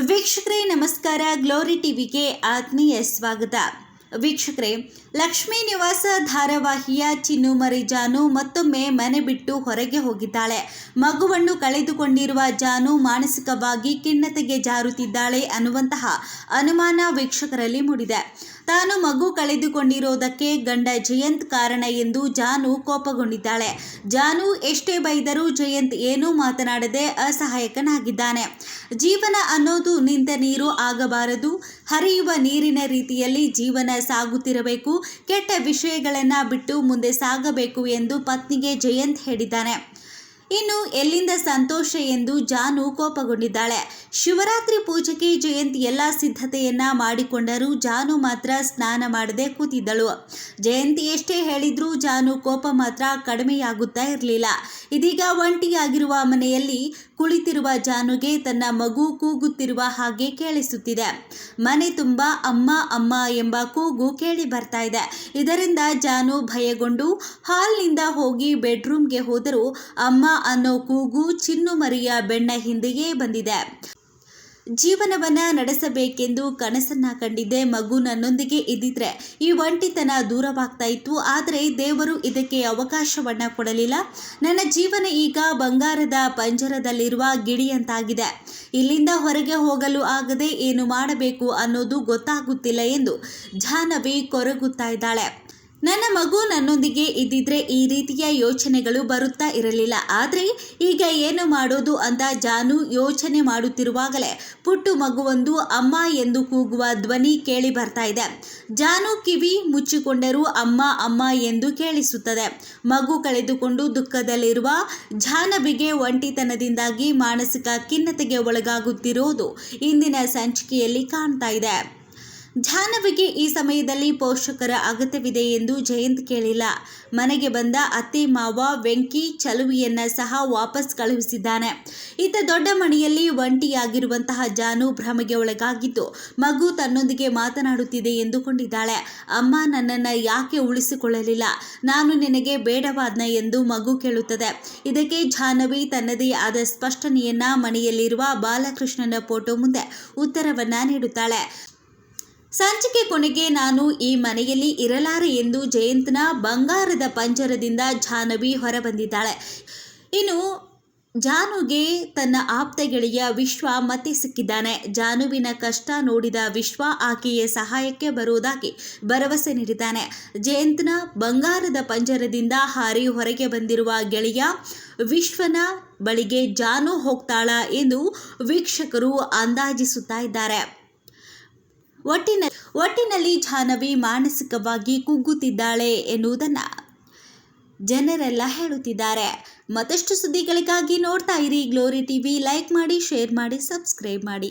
ವೀಕ್ಷಕರೇ, ನಮಸ್ಕಾರ. ಗ್ಲೋರಿ ಟಿವಿಗೆ ಆತ್ಮೀಯ ಸ್ವಾಗತ. ವೀಕ್ಷಕರೇ, ಲಕ್ಷ್ಮೀ ನಿವಾಸ ಧಾರಾವಾಹಿಯ ಚಿನ್ನು ಜಾನು ಮತ್ತೊಮ್ಮೆ ಮನೆ ಬಿಟ್ಟು ಹೊರಗೆ ಹೋಗಿದ್ದಾಳೆ. ಮಗುವನ್ನು ಕಳೆದುಕೊಂಡಿರುವ ಜಾನು ಮಾನಸಿಕವಾಗಿ ಖಿನ್ನತೆಗೆ ಜಾರುತ್ತಿದ್ದಾಳೆ ಅನ್ನುವಂತಹ ಅನುಮಾನ ವೀಕ್ಷಕರಲ್ಲಿ ಮೂಡಿದೆ. ತಾನು ಮಗು ಕಳೆದುಕೊಂಡಿರೋದಕ್ಕೆ ಗಂಡ ಜಯಂತ್ ಕಾರಣ ಎಂದು ಜಾನು ಕೋಪಗೊಂಡಿದ್ದಾಳೆ. ಜಾನು ಎಷ್ಟೇ ಬೈದರೂ ಜಯಂತ್ ಏನೂ ಮಾತನಾಡದೆ ಅಸಹಾಯಕನಾಗಿದ್ದಾನೆ. ಜೀವನ ಅನ್ನೋದು ನಿಂತ ನೀರು ಆಗಬಾರದು. ಹರಿಯುವ ನೀರಿನ ರೀತಿಯಲ್ಲಿ ಜೀವನ ಸಾಗುತ್ತಿರಬೇಕು. ಕೆಟ್ಟ ವಿಷಯಗಳನ್ನು ಬಿಟ್ಟು ಮುಂದೆ ಸಾಗಬೇಕು ಎಂದು ಪತ್ನಿಗೆ ಜಯಂತ್ ಹೇಳಿದ್ದಾನೆ. ಇನ್ನು ಎಲ್ಲಿಂದ ಸಂತೋಷ ಎಂದು ಜಾನು ಕೋಪಗೊಂಡಿದ್ದಾಳೆ. ಶಿವರಾತ್ರಿ ಪೂಜೆಗೆ ಜಯಂತಿ ಎಲ್ಲ ಸಿದ್ಧತೆಯನ್ನ ಮಾಡಿಕೊಂಡರೂ ಜಾನು ಮಾತ್ರ ಸ್ನಾನ ಮಾಡದೆ ಕೂತಿದ್ದಳು. ಜಯಂತಿ ಎಷ್ಟೇ ಹೇಳಿದ್ರೂ ಜಾನು ಕೋಪ ಮಾತ್ರ ಕಡಿಮೆಯಾಗುತ್ತಾ ಇರಲಿಲ್ಲ. ಇದೀಗ ಒಂಟಿಯಾಗಿರುವ ಮನೆಯಲ್ಲಿ ಕುಳಿತಿರುವ ಜಾನುಗೆ ತನ್ನ ಮಗು ಕೂಗುತ್ತಿರುವ ಹಾಗೆ ಕೇಳಿಸುತ್ತಿದೆ. ಮನೆ ತುಂಬ ಅಮ್ಮ ಅಮ್ಮ ಎಂಬ ಕೂಗು ಕೇಳಿ ಬರ್ತಾ ಇದೆ. ಇದರಿಂದ ಜಾನು ಭಯಗೊಂಡು ಹಾಲ್ನಿಂದ ಹೋಗಿ ಬೆಡ್ರೂಮ್ಗೆ ಹೋದರೂ ಅಮ್ಮ ಅನ್ನೋ ಕೂಗು ಚಿನ್ನು ಮರಿಯ ಬೆಣ್ಣ ಹಿಂದೆಯೇ ಬಂದಿದೆ. ಜೀವನವನ್ನ ನಡೆಸಬೇಕೆಂದು ಕನಸನ್ನ ಕಂಡಿದ್ದೆ ಮಗು ನನ್ನೊಂದಿಗೆ ಇದ್ದಿದ್ರೆ. ಈ ಒಂಟಿತನ ದೂರವಾಗ್ತಾ ಇತ್ತು, ಆದರೆ ದೇವರು ಇದಕ್ಕೆ ಅವಕಾಶವನ್ನ ಕೊಡಲಿಲ್ಲ. ನನ್ನ ಜೀವನ ಈಗ ಬಂಗಾರದ ಪಂಜರದಲ್ಲಿರುವ ಗಿಡಿಯಂತಾಗಿದೆ ಇಲ್ಲಿಂದ ಹೊರಗೆ ಹೋಗಲು ಆಗದೆ ಏನು ಮಾಡಬೇಕು ಅನ್ನೋದು ಗೊತ್ತಾಗುತ್ತಿಲ್ಲ ಎಂದು ಜಾಹ್ನವಿ ಕೊರಗುತ್ತಾ ಇದ್ದಾಳೆ. ನನ್ನ ಮಗು ನನ್ನೊಂದಿಗೆ ಇದ್ದಿದ್ರೆ ಈ ರೀತಿಯ ಯೋಚನೆಗಳು ಬರುತ್ತಾ ಇರಲಿಲ್ಲ. ಆದರೆ ಈಗ ಏನು ಮಾಡೋದು ಅಂತ ಜಾನು ಯೋಚನೆ ಮಾಡುತ್ತಿರುವಾಗಲೇ ಪುಟ್ಟು ಮಗುವೊಂದು ಅಮ್ಮ ಎಂದು ಕೂಗುವ ಧ್ವನಿ ಕೇಳಿ ಬರ್ತಾ ಇದೆ. ಜಾನು ಕಿವಿ ಮುಚ್ಚಿಕೊಂಡರೂ ಅಮ್ಮ ಅಮ್ಮ ಎಂದು ಕೇಳಿಸುತ್ತದೆ. ಮಗು ಕಳೆದುಕೊಂಡು ದುಃಖದಲ್ಲಿರುವ ಜಾನಬಿಗೆ ಒಂಟಿತನದಿಂದಾಗಿ ಮಾನಸಿಕ ಖಿನ್ನತೆಗೆ ಒಳಗಾಗುತ್ತಿರುವುದು ಇಂದಿನ ಸಂಚಿಕೆಯಲ್ಲಿ ಕಾಣ್ತಾ ಇದೆ. ಜಾಹ್ನವಿಗೆ ಈ ಸಮಯದಲ್ಲಿ ಪೋಷಕರ ಅಗತ್ಯವಿದೆ ಎಂದು ಜಯಂತ್ ಕೇಳಿಲ್ಲ. ಮನೆಗೆ ಬಂದ ಅತ್ತೆ, ಮಾವ, ವೆಂಕಿ, ಚಲುವಿಯನ್ನ ಸಹ ವಾಪಸ್ ಕಳುಹಿಸಿದ್ದಾನೆ. ಇತ್ತ ದೊಡ್ಡ ಮನೆಯಲ್ಲಿ ಒಂಟಿಯಾಗಿರುವಂತಹ ಜಾನು ಭ್ರಮೆಗೆ ಒಳಗಾಗಿದ್ದು, ಮಗು ತನ್ನೊಂದಿಗೆ ಮಾತನಾಡುತ್ತಿದೆ ಎಂದುಕೊಂಡಿದ್ದಾಳೆ. ಅಮ್ಮ ನನ್ನನ್ನು ಯಾಕೆ ಉಳಿಸಿಕೊಳ್ಳಲಿಲ್ಲ? ನಾನು ನಿನಗೆ ಬೇಡವಾದ್ನ ಎಂದು ಮಗು ಕೇಳುತ್ತದೆ. ಇದಕ್ಕೆ ಜಾಹ್ನವಿ ತನ್ನದೇ ಆದ ಸ್ಪಷ್ಟನೆಯನ್ನ ಮನೆಯಲ್ಲಿರುವ ಬಾಲಕೃಷ್ಣನ ಫೋಟೋ ಮುಂದೆ ಉತ್ತರವನ್ನ ನೀಡುತ್ತಾಳೆ. ಸಂಚಿಕೆ ಕೊನೆಗೆ ನಾನು ಈ ಮನೆಯಲ್ಲಿ ಇರಲಾರೆ ಎಂದು ಜಯಂತ್ನ ಬಂಗಾರದ ಪಂಜರದಿಂದ ಜಾಹ್ನವಿ ಹೊರಬಂದಿದ್ದಾಳೆ. ಇನ್ನು ಜಾನುಗೆ ತನ್ನ ಆಪ್ತ ಗೆಳೆಯ ವಿಶ್ವ ಮತ್ತೆ ಸಿಕ್ಕಿದ್ದಾನೆ. ಜಾನುವಿನ ಕಷ್ಟ ನೋಡಿದ ವಿಶ್ವ ಆಕೆಯ ಸಹಾಯಕ್ಕೆ ಬರುವುದಾಗಿ ಭರವಸೆ ನೀಡಿದ್ದಾನೆ. ಜಯಂತ್ನ ಬಂಗಾರದ ಪಂಜರದಿಂದ ಹಾರಿ ಹೊರಗೆ ಬಂದಿರುವ ಗೆಳೆಯ ವಿಶ್ವನ ಬಳಿಗೆ ಜಾನು ಹೋಗ್ತಾಳ ಎಂದು ವೀಕ್ಷಕರು ಅಂದಾಜಿಸುತ್ತಾ ಇದ್ದಾರೆ. ಒಟ್ಟಿನ, ಒಟ್ಟಿನಲ್ಲಿ ಜಾಹ್ನವಿ ಮಾನಸಿಕವಾಗಿ ಕುಗ್ಗುತ್ತಿದ್ದಾಳೆ ಎನ್ನುವುದನ್ನು ಜನರೆಲ್ಲ ಹೇಳುತ್ತಿದ್ದಾರೆ. ಮತ್ತಷ್ಟು ಸುದ್ದಿಗಳಿಗಾಗಿ ನೋಡ್ತಾ ಇರಿ. ಗ್ಲೋರಿ ಟಿವಿ, ಲೈಕ್ ಮಾಡಿ, ಶೇರ್ ಮಾಡಿ, ಸಬ್ಸ್ಕ್ರೈಬ್ ಮಾಡಿ.